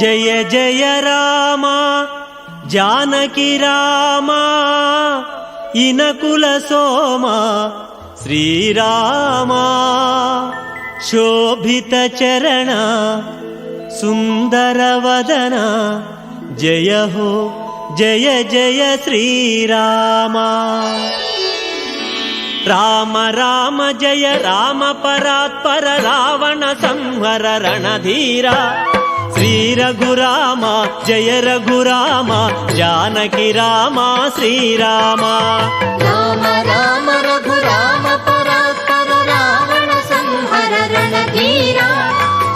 జయ జయ రామ జానకి రామ ఇనకుల సోమ శ్రీరామ శోభిత చరణ సుందర వదన జయ హో జయ జయ శ్రీరామ. రామ రామ జయ రామ పరాత్పర రావణ సంహర రణధీరా. శ్రీ రఘురామ జయ రఘురామ జానకి రామ శ్రీరామ రామ. రామ రఘురామ పరాత్పర రావణ సంహర రణధీర.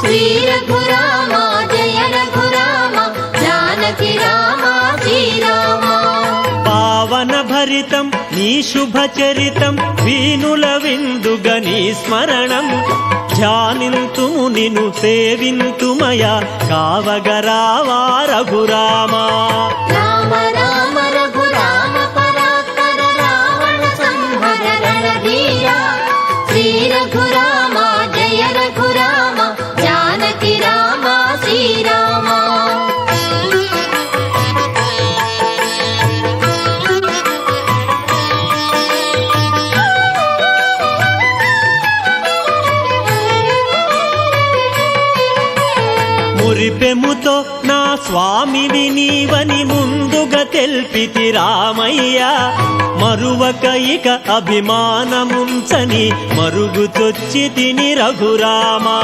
శ్రీ రఘురామ జయ రఘురామ జానకి రామ శ్రీరామ పావన భరితం నీ శుభచరితం వీనుల విందుగ నీ స్మరణం. ధ్యానింతుము నిను సేవింతుమయ కావగరావా రఘురామా. రామ రామ. మురిపెముతో నా స్వామివి నీవని ముందుగా తెల్పితి రామయ్య. మరువక ఇక అభిమానముంచని మరుగుతొచ్చి తిని రఘురామా.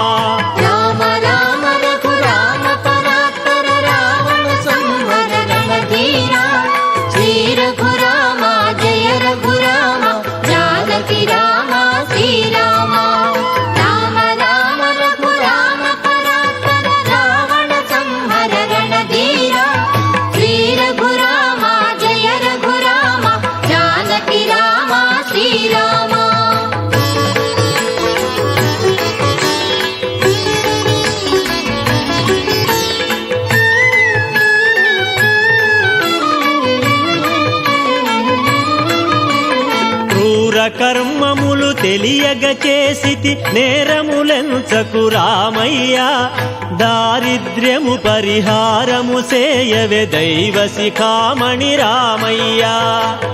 క్రూర తెలియగ చేసితి నేరములెంచకు రామయ్యా. దారిద్ర్యము పరిహారము సేయవే దైవ శిఖామణి రామయ్యా.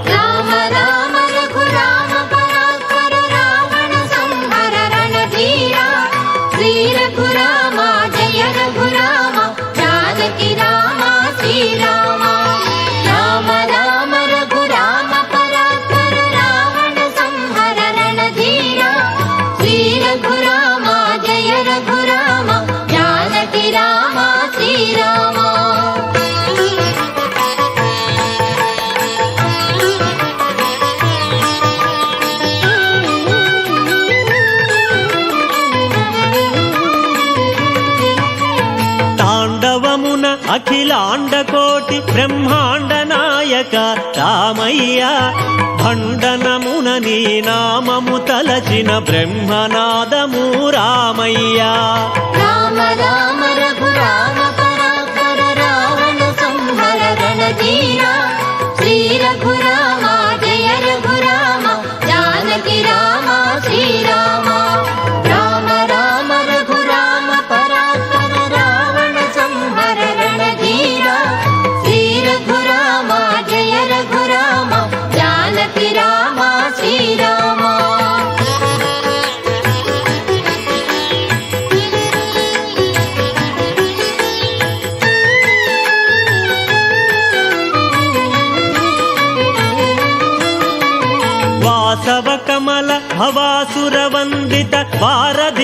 రామ. కోటి బ్రహ్మాండ నాయక రామయ్య. భండనమున నీ నామము తలచిన బ్రహ్మనాదము రామయ్య. రామ రామ రఘురామ పరాత్పర రావణ సంహర రణధీర. శ్రీ రఘురామ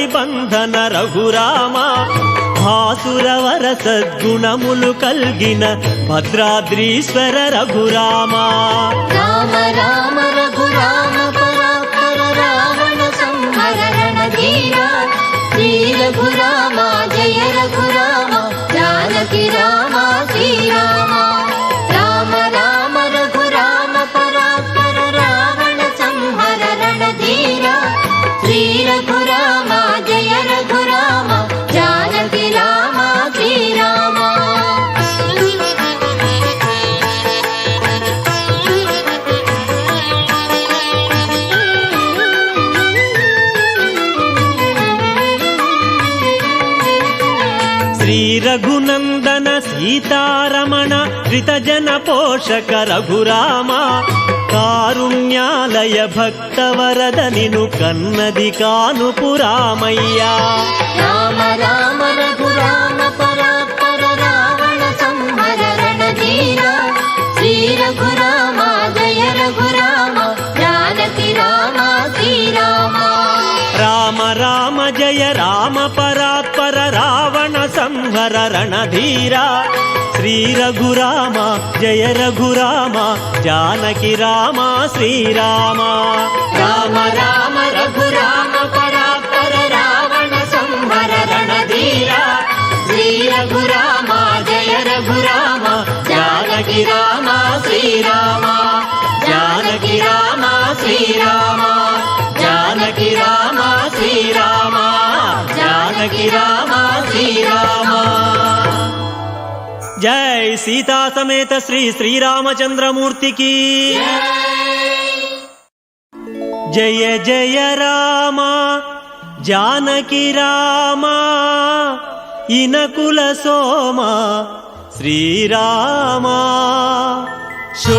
బంధన రఘురామ భాసురవర సద్గుణములు కల్గిన భద్రాద్రీశ్వర రఘురామ. రామ రామ రఘురామ పరాత్పర రావణ సంహర రణధీర శ్రీ రఘురామ జయ రఘురామ జానకి రామ శ్రీ రఘునందన సీతారమణ ధృతజన పోషక రఘురామ కారుణ్యాలయ భక్తవరద నిను కన్నది కానుపురామయ్యా రామ రామ రఘురామ పరాత్పర రావణ సంహర రణధీర శ్రీ రఘురామ జయ రఘురామ జానకి రామ శ్రీరామ రామ. రామ జయ రామ రావణ సంహర రణధీరా. శ్రీ రఘురామ జయ రఘురామ జానకి రామ శ్రీరామ. రామ రామ రఘురామ పరాపర రావణ సంహర రణధీరా. శ్రీ రఘురామ జయ రఘురామ జానకి రామ శ్రీరామ. జానకి రామ శ్రీరామ. జానకి రామ శ్రీరామ. జానకి రామ జై సీతా సమేత శ్రీ శ్రీరామచంద్రమూర్తికి. జయ జయ రామ జానకి రామ ఇనకుల సోమ శ్రీరామ శో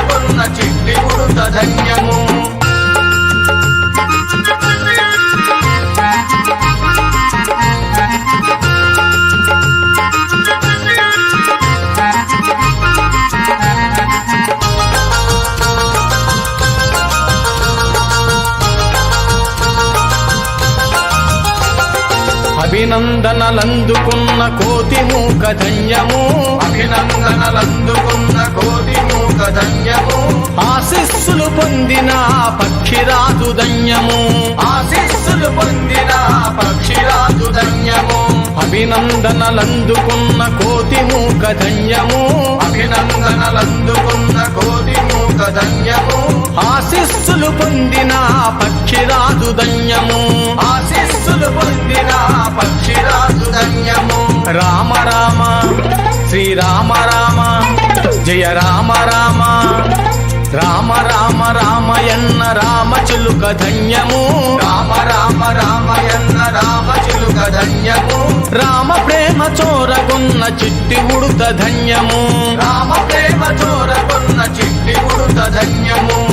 చిట్టి ఉడుత అభినందనలందుకున్న కోతి మూక ధన్యము. అభినందనలందుకున్న కోటి మూక ధన్యము. ఆశిస్సులు పొందిన పక్షిరాజు ధన్యము. ఆశీస్సులు పొందిన పక్షిరాజు ధన్యము. అభినందనలందుకున్న కోతి మూక ధన్యము. అభినందనలందుకున్న కోటి మూక ధన్యము ఆశిస్సులు పొందిన పక్షిరాజు ధన్యము. ఆశీస్సులు పొందిన పక్షిరాజు ధన్యము. రామ రామ శ్రీరామ రామ జయ రామ రామ. రామ రామ రామయన్న రామ చిలుక ధన్యము. రామ రామ రామయన్న రామ చిలుక ధన్యము. రామ ప్రేమ చోరగొన్న చిట్టి ఉడుత ధన్యము. రామ ప్రేమ చోరకొన్న చిట్టి ఉడుత ధన్యము.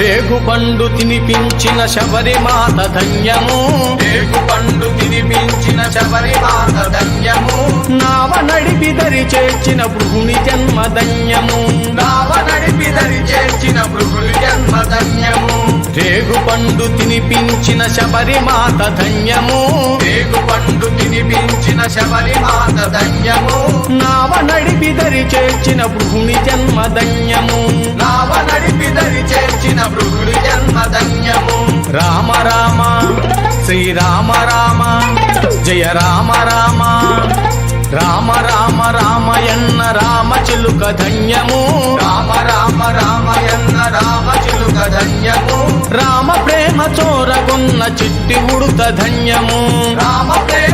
రేగు పండు తినిపించిన శబరిమాత ధన్యము. రేగు పండు తినిపించిన శబరిమాత ధన్యము. నావ నడిపి దరి చేర్చిన భృగుని జన్మ ధన్యము. నావ నడిపి పండు తినిపించిన శబరిమాత ధన్యము. రేగు పండు తినిపించిన శబరిమాత ధన్యము. నావ నడిపి దరి చేర్చిన భృగుని జన్మ ధన్యము. నావ నడిపి దరి చేర్చిన భృగులు జన్మ ధన్యము. రామ రామ శ్రీరామ రామ జయ రామ రామ రామ రామ రామయన్న రామ చిలుక ధన్యము. రామ రామ రామయన్న రామ చిలుక ధన్యము. రామ ప్రేమ చోరగొన్న చిట్టి ఉడుత ధన్యము. రామ ప్రేమ